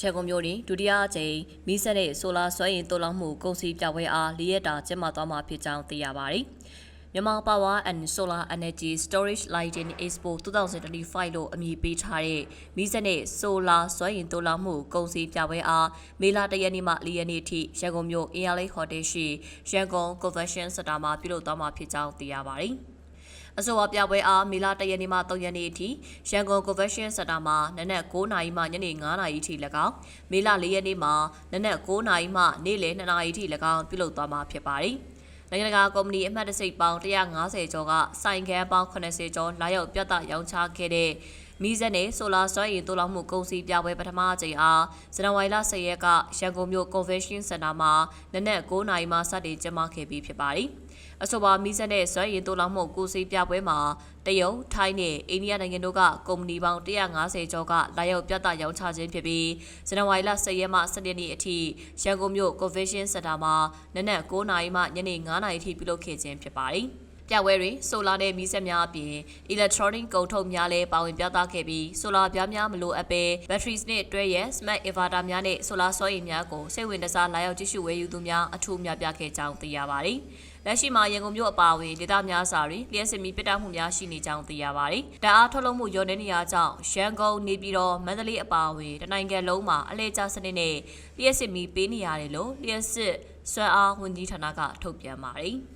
ရန်ကုန်မြို့တွင်ဒုတိယအကြိမ်မီးစက်နဲ့ဆိုလာစွမ်းအင်တိုးလောင်မှုကုန်စည်ပြပွဲအား၄ရက်တာကျင်းပသွားမှာဖြစ်ကြောင်းသိရပါသည်။မြန်မာ Power and Solar Energy Storage Lighting Expo 2025လို့အမည်ပေးထားတဲ့မီးစက်နဲ့ဆိုလာစွမ်းအင်တိုးလောင်မှုကုန်စည်ပြပွဲအားမေလ၁ရက်နေ့မှ၄ရက်နေ့ထိရန်ကုန်မြို့အင်အားလေးဟိုတယ်ရှိရန်ကုန် Convention Center မှာပြုလုပ်သွားမှာဖြစ်ကြောင်းသိရပါသည်။ အဆိုပါပြပွဲအားမေလ၁ရက်နေ့မှ၃ရက်နေ့အထိရန်ကုန် Convention Center မှာနနက်9:00နာရီမှညနေ9:00နာရီထိ၎င်းမေလ၄ရက်နေ့မှာနနက်9:00နာရီမှနေ့လယ်2:00နာရီထိ၎င်းပြုလုပ်သွားမှာဖြစ်ပါတယ်။နိုင်ငံတကာကုမ္ပဏီအမှတ်တစိတ်ပေါင်း150ကျော်ကစိုင်ခန်းပေါင်း80ကျော်လာရောက်ပြသရောင်းချခဲ့တဲ့ မီးစက်နဲ့ဆိုလာစွမ်းရည်တိုးလောင်မှုကုန်စည်ပြပွဲပထမအကြိမ်အားဇန်နဝါရီလ10ရက်ကရန်ကုန်မြို့ Convention Center မှာနနက်9:00နာရီမှစတင်ကျင်းပခဲ့ပြီးဖြစ်ပါတယ်။အဆိုပါမီးစက်နဲ့စွမ်းရည်တိုးလောင်မှုကိုစီပြပွဲမှာတရုတ်ထိုင်းနဲ့အိန္ဒိယနိုင်ငံတို့ကကုမ္ပဏီပေါင်း150ကျော်ကလာရောက်ပြသရောင်းချခြင်းဖြစ်ပြီးဇန်နဝါရီလ10ရက်မှ17ရက်နေ့အထိရန်ကုန်မြို့ Convention Center မှာနနက်9:00နာရီမှညနေ9:00နာရီထိပြုလုပ်ခဲ့ခြင်းဖြစ်ပါတယ်။ ပြပွဲတွင်ဆိုလာနဲ့မီးစက်များအပြင် electronic ကုန်ထုတ်များလည်းပါဝင်ပြသခဲ့ပြီးဆိုလာပြားများမလိုအပ်ဘဲ batteries နဲ့တွဲရဲ smart inverter များနဲ့ဆိုလာစွမ်းရည်များကိုစိတ်ဝင်တစားလာရောက်ကြည့်ရှုဝယ်ယူသူများအထူးများပြခဲ့ကြောင်းသိရပါတယ်။လက်ရှိမှာရန်ကုန်မြို့အပါအဝင်ဒေသများစာတွင်လျှက်စစ်မီပစ်တာမှုများရှိနေကြောင်းသိရပါတယ်။တအားထုတ်လုပ်မှုရောနေနေရကြောင်းရန်ကုန်နေပြည်တော်မန္တလေးအပါအဝင်တနိုင်ငံလုံးမှာအလဲကျစနစ်နဲ့လျှက်စစ်မီပေးနေရတယ်လို့လျှက်စစ်စွမ်းအားဝန်ကြီးဌာနကထုတ်ပြန်ပါတယ်။